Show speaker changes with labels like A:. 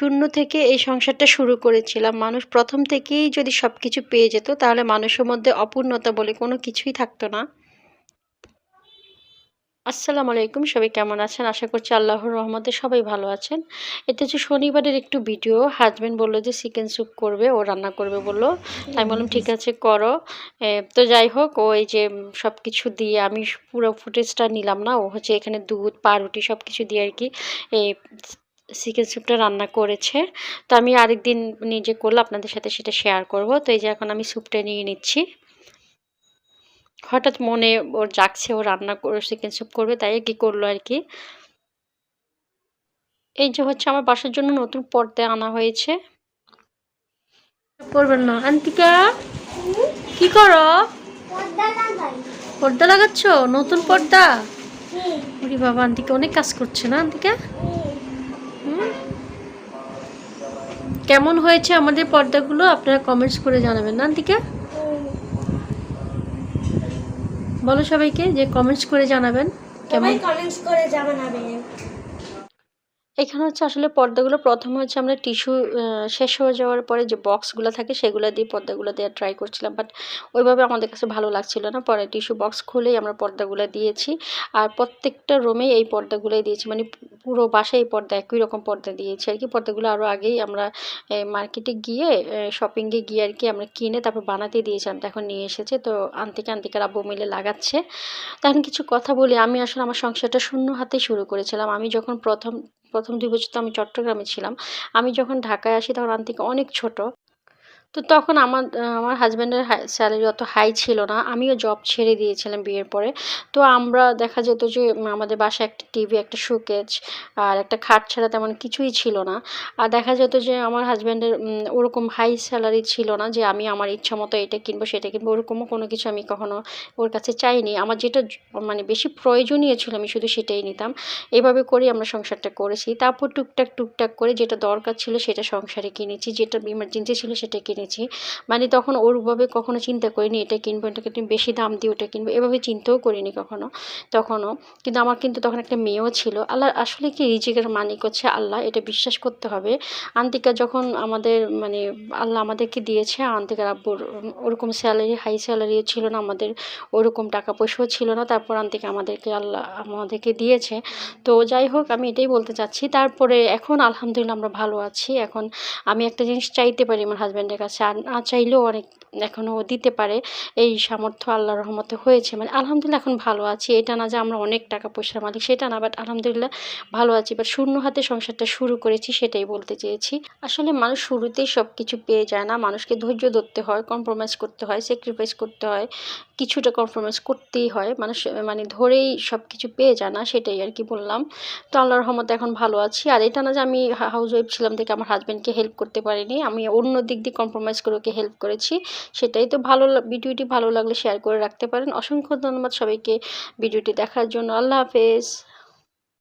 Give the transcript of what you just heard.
A: শূন্য থেকে এই সংসারটা শুরু করেছিলাম। মানুষ প্রথম থেকেই যদি সব কিছু পেয়ে যেত, তাহলে মানুষের মধ্যে অপূর্ণতা বলে কোনো কিছুই থাকতো না। আসসালামু আলাইকুম, সবাই কেমন আছেন? আশা করছি আল্লাহর রহমতে সবাই ভালো আছেন। এটা হচ্ছে শনিবারের একটু ভিডিও। হাজব্যান্ড বলল যে চিকেন স্যুপ করবে, ও রান্না করবে বলল। তাই বললাম, ঠিক আছে, করো। তো যাই হোক ওই যে সব কিছু দিয়ে আমি পুরো ফুটেজটা নিলাম না, ও হচ্ছে এখানে দুধ, পাউরুটি সব কিছু দিয়ে আর কি চিকেন স্যুপটা রান্না করেছে। তো আমি আরেকদিন নিজে করলে আপনাদের সাথে সেটা শেয়ার করব। তো এই যে এখন আমি স্যুপটা নিয়ে নিচ্ছি। হঠাৎ মনে ওর জাগছে ও রান্না করে চিকেন স্যুপ করবে তাই কি করল আর কি? এই যে হচ্ছে আমার বাসার জন্য নতুন পর্দা আনা হয়েছে। করবেন না। আন্তিকা কি করো? পর্দা লাগাচ্ছ? নতুন পর্দা? ওরে বাবা আন্তিকা অনেক কাজ করছে না আন্তিকা কেমন হয়েছে আমাদের পর্দাগুলো আপনারা কমেন্টস করে জানাবেন। না আন্তিকা বলো সবাইকে যে কমেন্টস করে জানাবেন কেমন?
B: কমেন্টস করে জানাবেন।
A: এখানে হচ্ছে আসলে পর্দাগুলো প্রথমে হচ্ছে আমরা টিস্যু শেষ হয়ে যাওয়ার পরে যে বক্সগুলো থাকে সেগুলো দিয়ে পর্দাগুলো দেওয়ার ট্রাই করছিলাম বাট ওইভাবে আমাদের কাছে ভালো লাগছিল না। পরে টিস্যু বক্স খুলেই আমরা পর্দাগুলো দিয়েছি আর প্রত্যেকটা রুমেই এই পর্দাগুলোই দিয়েছি মানে পুরো বাসায় পর্দা, একই রকম পর্দা দিয়েছি আর কি। পর্দাগুলো আরও আগেই আমরা মার্কেটে গিয়ে শপিংয়ে গিয়ে আর কি আমরা কিনে তারপর বানাতে দিয়েছিলাম তো এখন নিয়ে এসেছে, তো আন্তিকা আন্তিকার আব্বু মিলে লাগাচ্ছে। তখন কিছু কথা বলি। আমি আসলে আমার সংসারটা শূন্য হাতে শুরু করেছিলাম। আমি যখন প্রথম প্রথম দুই বছর তো আমি চট্টগ্রামে ছিলাম, আমি যখন ঢাকায় আসি তখন আন্তিকা অনেক ছোট। তো তখন আমার আমার হাজব্যান্ডের স্যালারি অত হাই ছিল না। আমিও জব ছেড়ে দিয়েছিলাম বিয়ের পরে। তো আমরা দেখা যেত যে, আমাদের বাসায় একটা টিভি একটা শোকেজ আর একটা খাট ছাড়া তেমন কিছুই ছিল না। আর দেখা যেত যে, আমার হাজব্যান্ডের ওরকম হাই স্যালারি ছিল না যে, আমি আমার ইচ্ছা মতো এটা কিনবো, সেটা কিনবো, ওরকমও কোনো কিছু আমি কখনো ওর কাছে চাইনি। আমার যেটা মানে বেশি প্রয়োজনীয় ছিল, আমি শুধু সেটাই নিতাম। এভাবে করেই আমরা সংসারটা করেছি। তারপর টুকটাক টুকটাক করে যেটা দরকার ছিল, সেটা সংসারে কিনেছি। যেটা ইমার্জেন্সি ছিল, সেটা কিনেছি মানে তখন ওরভাবে কখনো চিন্তা করিনি, এটা কিনবো, এটাকে তুমি বেশি দাম দিয়ে ওটা কিনবো, এভাবে চিন্তাও করিনি কখনো, তখনও। কিন্তু আমার কিন্তু তখন একটা মেয়েও ছিল। আল্লাহ আসলে কি রিজিকের মালিক হচ্ছে আল্লাহ, এটা বিশ্বাস করতে হবে। আন্তিকা যখন আমাদের মানে আল্লাহ আমাদেরকে দিয়েছে, আন্তিকার আব্বুর, ওরকম স্যালারি হাই স্যালারিও ছিল না, আমাদের ওরকম টাকা পয়সাও ছিল না, তারপর আন্তিকা আমাদেরকে, আল্লাহ আমাদেরকে দিয়েছে। তো যাই হোক, আমি এটাই বলতে চাচ্ছি, তারপরে এখন আলহামদুলিল্লাহ আমরা ভালো আছি। এখন আমি একটা জিনিস চাইতে পারি আমার হাজব্যান্ডের কাছে আর না চাইলেও অনেক এখনও দিতে পারে। এই সামর্থ্য আল্লাহ রহমতে হয়েছে। মানে আলহামদুলিল্লাহ এখন ভালো আছি। এটা না যে আমরা অনেক টাকা পয়সার মালিক, সেটা না বাট আলহামদুলিল্লাহ ভালো আছি। বাট শূন্য হাতে সংসারটা শুরু করেছি, সেটাই বলতে চেয়েছি। আসলে মানুষ শুরুতেই সব কিছু পেয়ে যায় না। মানুষকে ধৈর্য ধরতে হয় কম্প্রোমাইজ করতে হয় স্যাক্রিফাইস করতে হয়। কিছুটা কম্প্রোমাইজ করতেই হয়। মানুষ মানে ধরেই সব কিছু পেয়ে যায় না, সেটাই আর কি বললাম। তো আল্লাহ রহমতে এখন ভালো আছি। আর এটা না যে আমি হাউস ওয়াইফ ছিলাম থেকে আমার হাজব্যান্ডকে হেল্প করতে পারিনি, আমি অন্য দিক দিয়ে কম্প্রোমাইজ করে ওকে হেল্প করেছি। সেটাই তো ভালো ভিডিওটি ভালো লাগলে শেয়ার করে রাখতে পারেন। অসংখ্য ধন্যবাদ সবাইকে ভিডিওটি দেখার জন্য। আল্লাহ হাফেজ।